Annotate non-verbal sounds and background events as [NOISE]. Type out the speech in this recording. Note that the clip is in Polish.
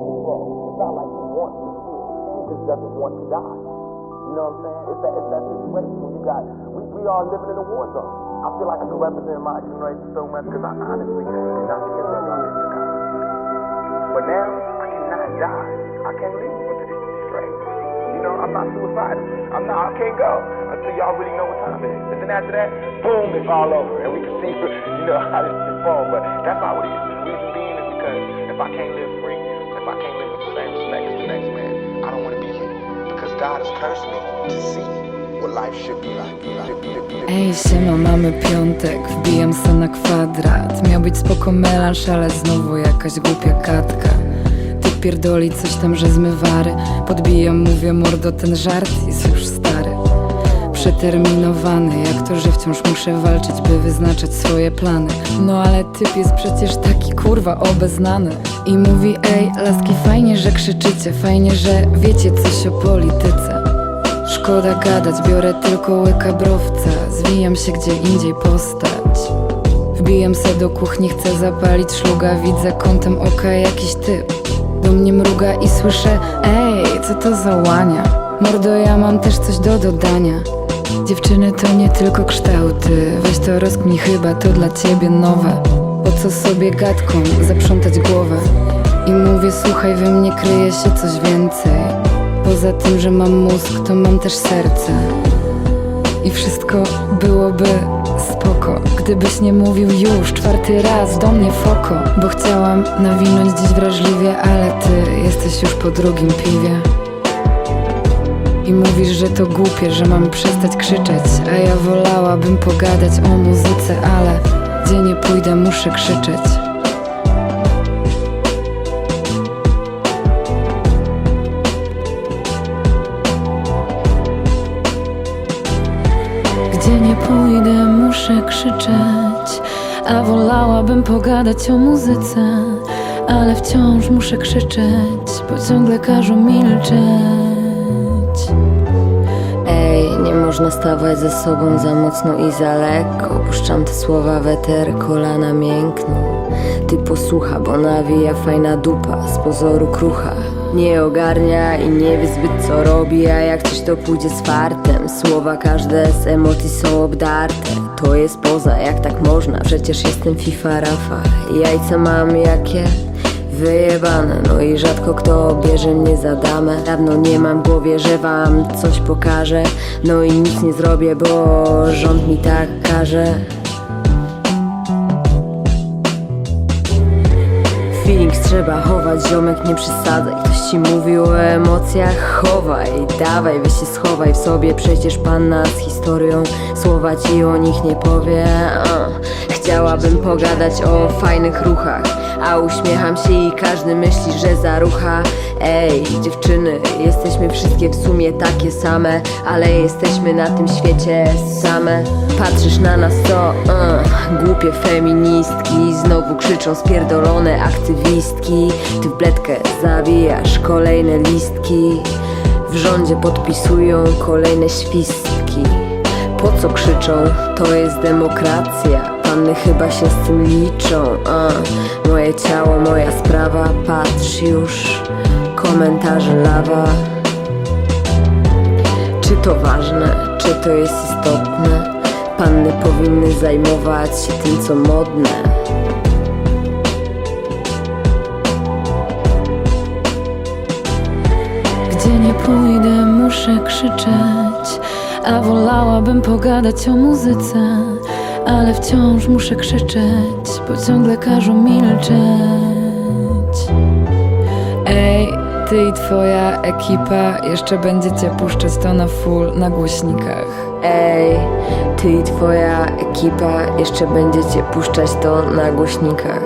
It's not like he wants to kill. He just doesn't want to die. You know what I'm saying? It's that, it's that situation you got, we, we are living in a war zone. I feel like I can represent my generation so much because I honestly did not think to die. But now, I cannot die. I can't leave until this is straight. You know, I'm not suicidal. I'm not, I can't go until y'all really know what time it is. And then after that, boom, it's all over. And we can see, [LAUGHS] you know, how this shit fall. But that's how it is. The reason being is because if I can't live free, if I can't live the same respect as the next man, I don't want to be me. Because God has cursed me to see. Ej, siema, mamy piątek, wbijam se na kwadrat. Miał być spoko melanż, ale znowu jakaś głupia gadka. Ty pierdoli coś tam, że zmywary. Podbijam, mówię mordo, ten żart jest już stary. Przeterminowany, jak to, że wciąż muszę walczyć, by wyznaczać swoje plany. No ale typ jest przecież taki kurwa obeznany I mówi, ej, laski, fajnie, że krzyczycie Fajnie, że wiecie coś o polityce. Szkoda gadać, biorę tylko łyka browca Zwijam się gdzie indziej postać. Wbijam se do kuchni, chcę zapalić szluga Widzę kątem oka jakiś typ. Do mnie mruga i słyszę Ej, co to za łania? Mordo, ja mam też coś do dodania. Dziewczyny to nie tylko kształty Weź to rozkmij, chyba to dla ciebie nowe Po co sobie gadką zaprzątać głowę? I mówię, słuchaj, we mnie kryje się coś więcej. Poza tym, że mam mózg, to mam też serce. I wszystko byłoby spoko Gdybyś nie mówił już. Czwarty raz do mnie foko Bo chciałam nawinąć dziś wrażliwie Ale ty jesteś już po drugim piwie. I mówisz, że to głupie, że mam przestać krzyczeć A ja wolałabym pogadać o muzyce, ale Gdzie nie pójdę, muszę krzyczeć. Gdzie nie pójdę, muszę krzyczeć. A wolałabym pogadać o muzyce Ale wciąż muszę krzyczeć Bo ciągle każą milczeć można stawać ze sobą za mocno i za lekko. Puszczam te słowa weter, kolana miękną Ty posłucha, bo nawija fajna dupa Z pozoru krucha. Nie ogarnia i nie wie zbyt co robi A jak coś to pójdzie z fartem. Słowa każde z emocji są obdarte. To jest poza, jak tak można? Przecież jestem FIFA Rafa. Jajca mam jakie? Wyjebane, no i rzadko kto bierze mnie za damę. Dawno nie mam głowie, że wam coś pokażę. No i nic nie zrobię, bo rząd mi tak każe Feelings trzeba chować, ziomek nie przesadzaj. Ktoś ci mówił o emocjach, chowaj Dawaj, weź się schowaj w sobie. Przecież panna z historią Słowa ci o nich nie powie. Uh. Chciałabym pogadać o fajnych ruchach A uśmiecham się i każdy myśli, że zarucha. Ej, dziewczyny, jesteśmy wszystkie w sumie takie same Ale jesteśmy na tym świecie same. Patrzysz na nas to, uh, głupie feministki Znowu krzyczą spierdolone aktywistki Ty w zawijasz kolejne listki. W rządzie podpisują kolejne świstki. Po co krzyczą? To jest demokracja. Panny chyba się z tym liczą a, Moje ciało, moja sprawa. Patrz już, komentarze lawa. Czy to ważne? Czy to jest istotne? Panny powinny zajmować się tym, co modne pójdę, muszę krzyczeć A wolałabym pogadać o muzyce Ale wciąż muszę krzyczeć Bo ciągle każą milczeć. Ej, ty i twoja ekipa Jeszcze będziecie puszczać to na full na głośnikach. Ej, ty i twoja ekipa jeszcze będziecie puszczać to na głośnikach